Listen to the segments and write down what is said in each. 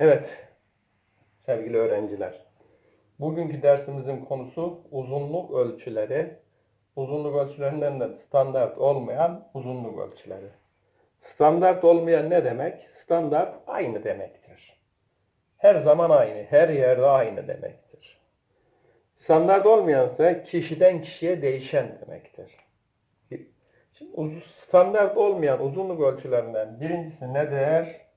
Evet, sevgili öğrenciler. Bugünkü dersimizin konusu uzunluk ölçüleri. Uzunluk ölçülerinden de standart olmayan uzunluk ölçüleri. Standart olmayan ne demek? Standart aynı demektir. Her zaman aynı, her yerde aynı demektir. Standart olmayansa kişiden kişiye değişen demektir. Şimdi standart olmayan uzunluk ölçülerinden birincisi nedir?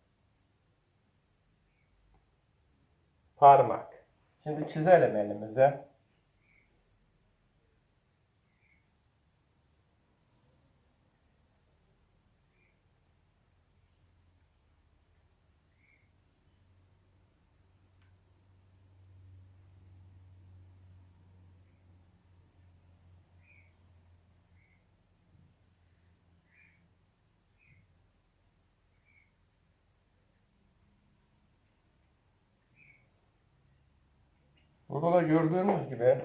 Parmak. Şimdi çizelim elimize. Burada da gördüğünüz gibi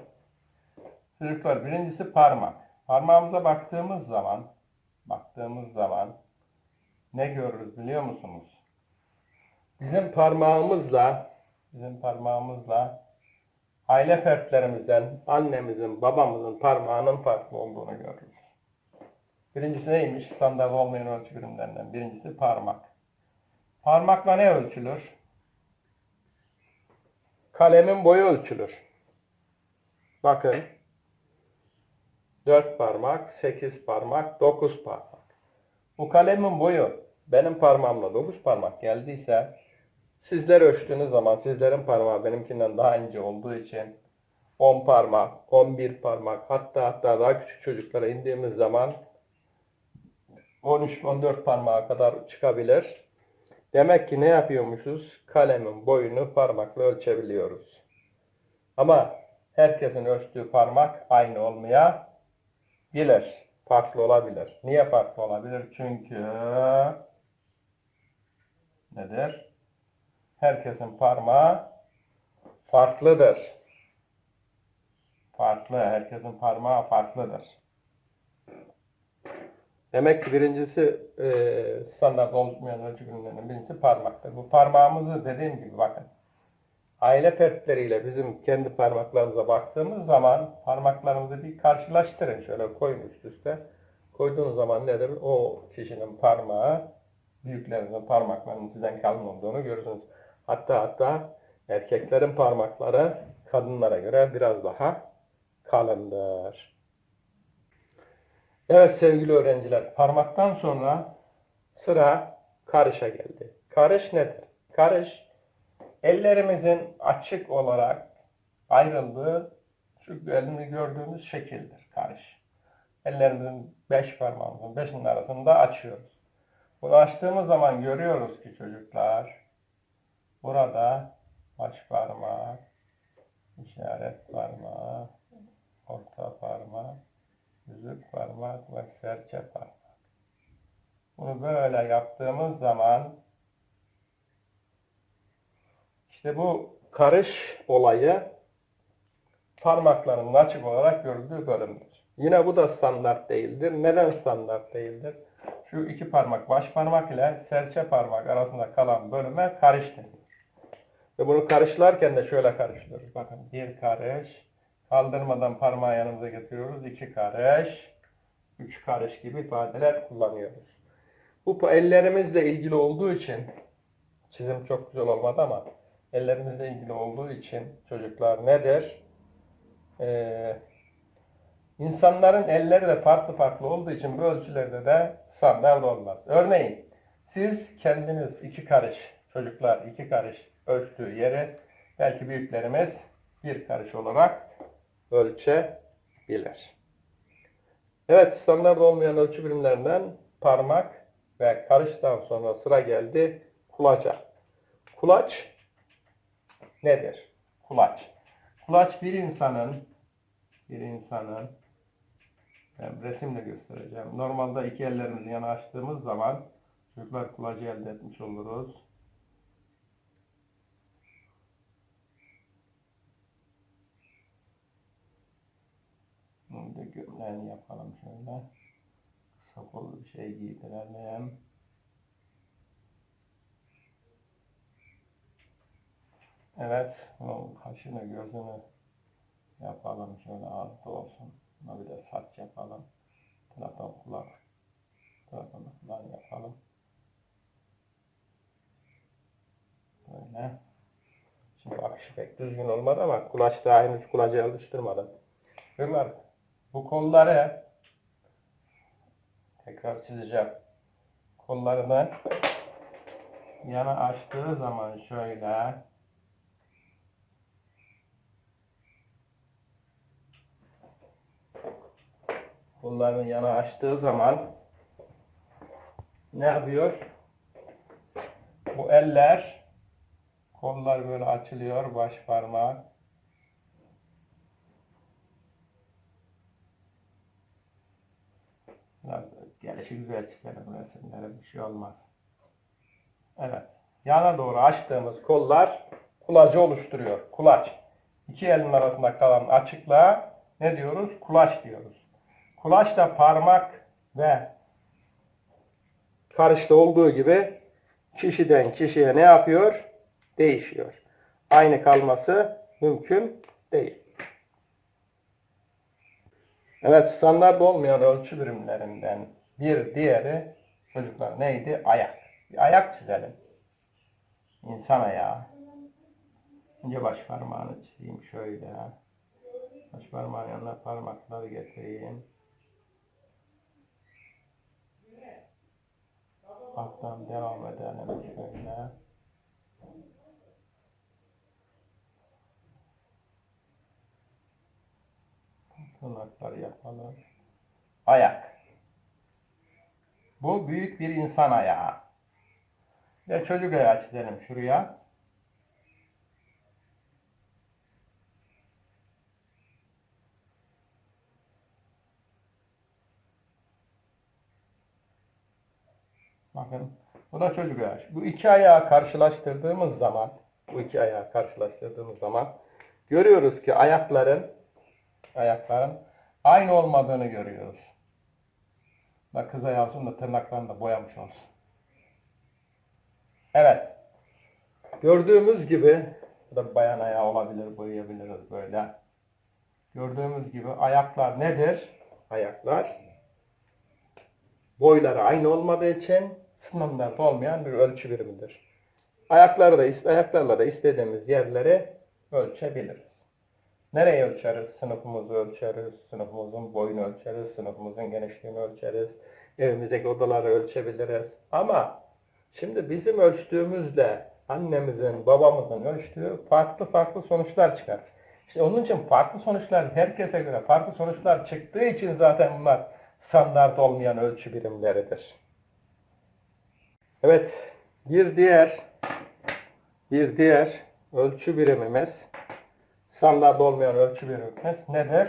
çocuklar birincisi parmak. Parmağımıza baktığımız zaman baktığımız zaman ne görürüz biliyor musunuz? Bizim parmağımızla bizim parmağımızla aile fertlerimizden annemizin, babamızın parmağının farklı olduğunu görürüz. Birincisi neymiş? Standart olmayan ölçü birimlerinden. Birincisi parmak. Parmakla ne ölçülür? Kalemin boyu ölçülür. Bakın. 4 parmak, 8 parmak, 9 parmak. Bu kalemin boyu benim parmağımla 9 parmak geldiyse sizler ölçtüğünüz zaman sizlerin parmağı benimkinden daha ince olduğu için 10 parmak, 11 parmak hatta hatta daha küçük çocuklara indiğimiz zaman 13-14 parmağa kadar çıkabilir. Demek ki ne yapıyormuşuz? Kalemin boyunu parmakla ölçebiliyoruz. Ama herkesin ölçtüğü parmak aynı olmayabilir. Farklı olabilir. Niye farklı olabilir? Çünkü nedir? Herkesin parmağı farklıdır. Farklı. Herkesin parmağı farklıdır. Demek ki birincisi e, standart olmayan ölçü birimlerinden birincisi parmaktır. Bu parmağımızı dediğim gibi bakın. Aile fertleriyle bizim kendi parmaklarımıza baktığımız zaman parmaklarımızı bir karşılaştırın. Şöyle koyun üst üste. Koyduğunuz zaman nedir? O kişinin parmağı büyüklerinizin parmaklarının sizden kalın olduğunu görürsünüz. Hatta hatta erkeklerin parmakları kadınlara göre biraz daha kalındır. Evet sevgili öğrenciler, parmaktan sonra sıra karışa geldi. Karış nedir? Karış, ellerimizin açık olarak ayrıldığı şu elini gördüğümüz şekildir karış. Ellerimizin beş parmağımızın beşinin arasında açıyoruz. Bunu açtığımız zaman görüyoruz ki çocuklar, burada baş parmak, işaret parmağı, orta parmak, yüzük parmak ve serçe parmak. Bunu böyle yaptığımız zaman işte bu karış olayı parmaklarının açık olarak görüldüğü bölümdür. Yine bu da standart değildir. Neden standart değildir? Şu iki parmak baş parmak ile serçe parmak arasında kalan bölüme karış deniyor. Ve bunu karışlarken de şöyle karıştırıyoruz. Bakın bir karış, Kaldırmadan parmağı yanımıza getiriyoruz. İki karış, üç karış gibi ifadeler kullanıyoruz. Bu ellerimizle ilgili olduğu için çizim çok güzel olmadı ama ellerimizle ilgili olduğu için çocuklar nedir? Ee, insanların elleri de farklı farklı olduğu için bu ölçülerde de standart olmaz. Örneğin siz kendiniz iki karış, çocuklar iki karış ölçtüğü yeri belki büyüklerimiz bir karış olarak ölçebilir. Evet, standart olmayan ölçü birimlerinden parmak ve karıştan sonra sıra geldi kulaca. Kulaç nedir? Kulaç. Kulaç bir insanın bir insanın ben resimle göstereceğim. Normalde iki ellerimizi yana açtığımız zaman çocuklar kulacı elde etmiş oluruz. Bunu da gömleğini yapalım şöyle. Kısa kollu bir şey giydirelim. Evet, bunun kaşını gözünü yapalım şöyle ağızda olsun. Buna bir de saç yapalım. Taraftan kulak. Taraftan kulak yapalım. Böyle. Şimdi akışı pek düzgün olmadı ama kulaç daha henüz kulacı alıştırmadım. Ömer, bu kolları tekrar çizeceğim. Kollarını yana açtığı zaman şöyle kollarını yana açtığı zaman ne yapıyor? Bu eller kollar böyle açılıyor baş parmağı Gelişi güzel çizelim bu resimlere bir şey olmaz. Evet. Yana doğru açtığımız kollar kulacı oluşturuyor. Kulaç. İki elin arasında kalan açıklığa ne diyoruz? Kulaç diyoruz. Kulaç da parmak ve karışta olduğu gibi kişiden kişiye ne yapıyor? Değişiyor. Aynı kalması mümkün değil. Evet, standart olmayan ölçü birimlerinden bir diğeri çocuklar neydi? Ayak. Bir ayak çizelim. İnsan ayağı. Önce baş parmağını çizeyim şöyle. Baş parmağın yanına parmakları getireyim. Alttan devam edelim şöyle. Tırnakları yapalım. Ayak. Bu büyük bir insan ayağı. Ve çocuk ayağı çizelim şuraya. Bakın bu da çocuk ayağı. Bu iki ayağı karşılaştırdığımız zaman bu iki ayağı karşılaştırdığımız zaman görüyoruz ki ayakların ayakların aynı olmadığını görüyoruz. Bak kız ayağı olsun da tırnaklarını da boyamış olsun. Evet. Gördüğümüz gibi da bayan ayağı olabilir, boyayabiliriz böyle. Gördüğümüz gibi ayaklar nedir? Ayaklar boyları aynı olmadığı için standart olmayan bir ölçü birimidir. Ayakları da, ayaklarla da istediğimiz yerleri ölçebiliriz. Nereye ölçeriz? Sınıfımızı ölçeriz, sınıfımızın boyunu ölçeriz, sınıfımızın genişliğini ölçeriz, evimizdeki odaları ölçebiliriz. Ama şimdi bizim ölçtüğümüzle annemizin, babamızın ölçtüğü farklı farklı sonuçlar çıkar. İşte onun için farklı sonuçlar herkese göre farklı sonuçlar çıktığı için zaten bunlar standart olmayan ölçü birimleridir. Evet, bir diğer bir diğer ölçü birimimiz standart olmayan ölçü birimimiz nedir?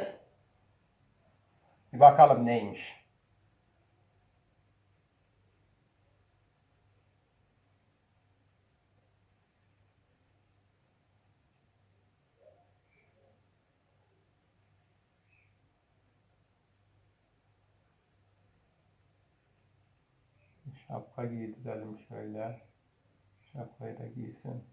Bir bakalım neymiş. Şapka giydirelim şöyle. Şapkayı da giysin.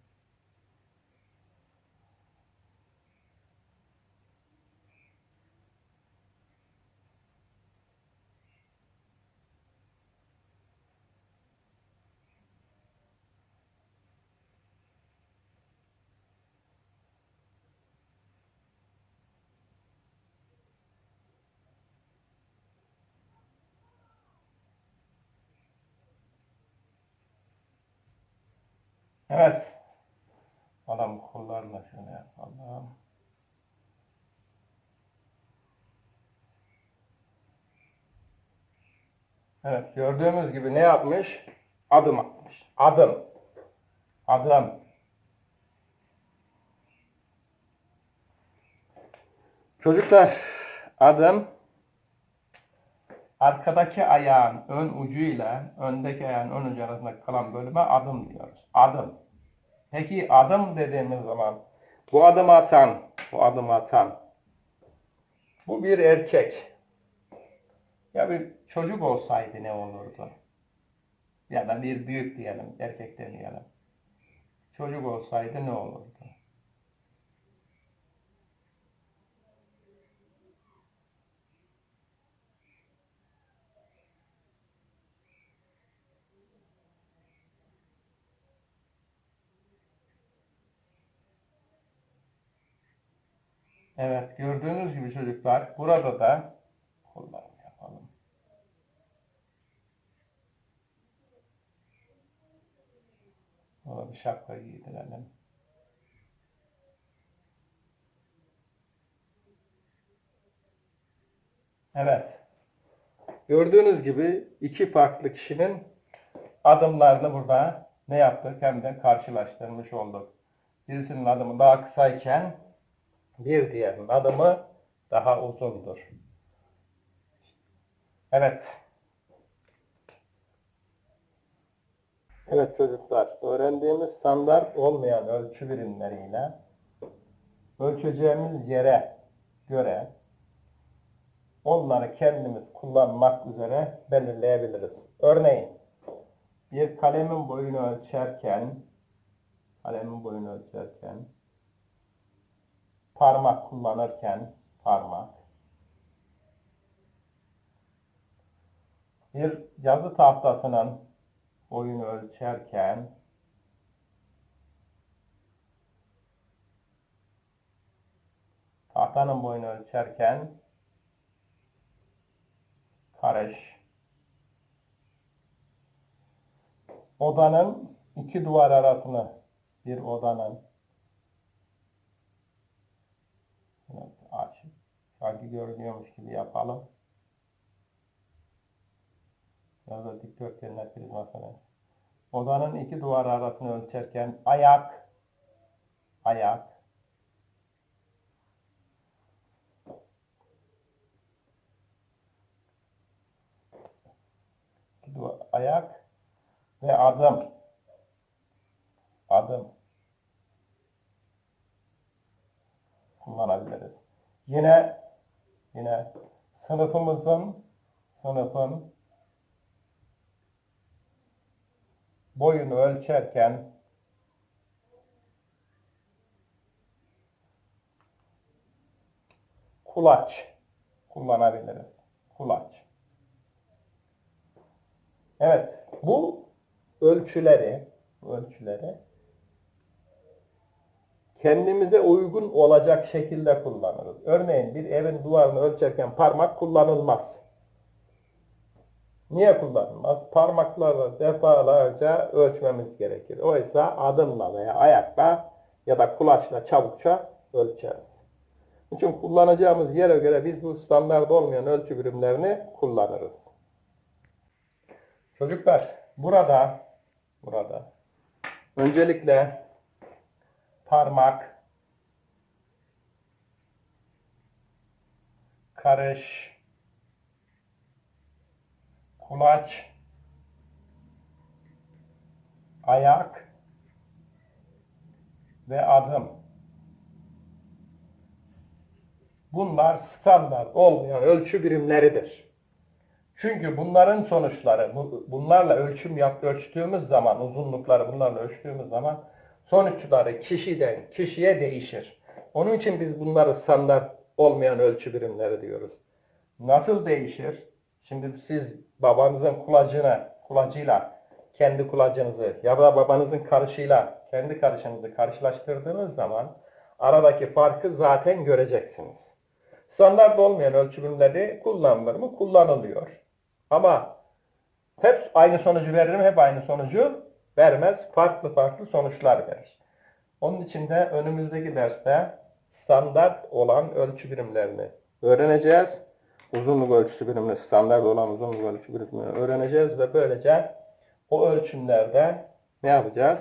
Evet. Adam kollarla şöyle yapalım. Evet gördüğümüz gibi ne yapmış? Adım atmış. Adım. Adım. Çocuklar adım arkadaki ayağın ön ucu ile öndeki ayağın ön ucu arasında kalan bölüme adım diyoruz. Adım. Peki adım dediğimiz zaman bu adımı atan, bu adımı atan bu bir erkek. Ya bir çocuk olsaydı ne olurdu? Ya da bir büyük diyelim, erkek demeyelim. Çocuk olsaydı ne olurdu? Evet gördüğünüz gibi çocuklar burada da kullanım yapalım. Ona bir şapka giydirelim. Evet. Gördüğünüz gibi iki farklı kişinin adımlarını burada ne yaptık hem de karşılaştırmış olduk. Birisinin adımı daha kısayken bir diğerinin adımı daha uzundur. Evet. Evet çocuklar, öğrendiğimiz standart olmayan ölçü birimleriyle ölçeceğimiz yere göre onları kendimiz kullanmak üzere belirleyebiliriz. Örneğin bir kalemin boyunu ölçerken kalemin boyunu ölçerken parmak kullanırken parmak. Bir yazı tahtasının boyunu ölçerken tahtanın boyunu ölçerken karış. Odanın iki duvar arasını bir odanın Evet, açık. Sanki görünüyormuş gibi yapalım. Biraz da dikdörtgenler prizmasını. Odanın iki duvar arasını ölçerken ayak, ayak, ayak ve adım, adım kullanabiliriz. Yine yine sınıfımızın sınıfın boyunu ölçerken kulaç kullanabiliriz. Kulaç. Evet, bu ölçüleri ölçüleri kendimize uygun olacak şekilde kullanırız. Örneğin bir evin duvarını ölçerken parmak kullanılmaz. Niye kullanılmaz? Parmaklarla defalarca ölçmemiz gerekir. Oysa adımla veya ayakla ya da kulaçla çabukça ölçeriz. için kullanacağımız yere göre biz bu standart olmayan ölçü birimlerini kullanırız. Çocuklar burada burada öncelikle parmak karış kulaç ayak ve adım bunlar standart olmayan ölçü birimleridir. Çünkü bunların sonuçları, bu- bunlarla ölçüm yap, ölçtüğümüz zaman, uzunlukları bunlarla ölçtüğümüz zaman sonuçları kişiden kişiye değişir. Onun için biz bunları standart olmayan ölçü birimleri diyoruz. Nasıl değişir? Şimdi siz babanızın kulacını, kulacıyla kendi kulacınızı ya da babanızın karışıyla kendi karışınızı karşılaştırdığınız zaman aradaki farkı zaten göreceksiniz. Standart olmayan ölçü birimleri kullanılır mı? Kullanılıyor. Ama hep aynı sonucu verir mi? Hep aynı sonucu vermez. Farklı farklı sonuçlar verir. Onun için de önümüzdeki derste standart olan ölçü birimlerini öğreneceğiz. Uzunluk ölçüsü birimini, standart olan uzunluk ölçü birimini öğreneceğiz ve böylece o ölçümlerde ne yapacağız?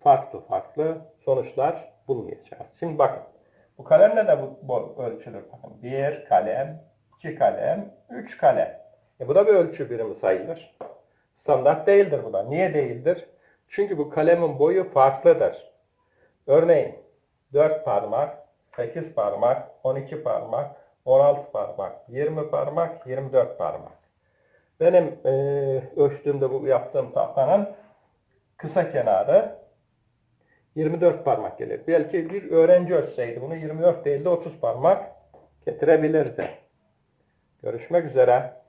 Farklı farklı sonuçlar bulmayacağız. Şimdi bakın. Bu kalemle de bu, bu ölçülür. Bakın. Bir kalem, iki kalem, üç kalem. E bu da bir ölçü birimi sayılır. Standart değildir bu da. Niye değildir? Çünkü bu kalemin boyu farklıdır. Örneğin 4 parmak, 8 parmak, 12 parmak, 16 parmak, 20 parmak, 24 parmak. Benim e, ölçtüğümde bu yaptığım tahtanın kısa kenarı 24 parmak gelir. Belki bir öğrenci ölçseydi bunu 24 değil de 30 parmak getirebilirdi. Görüşmek üzere.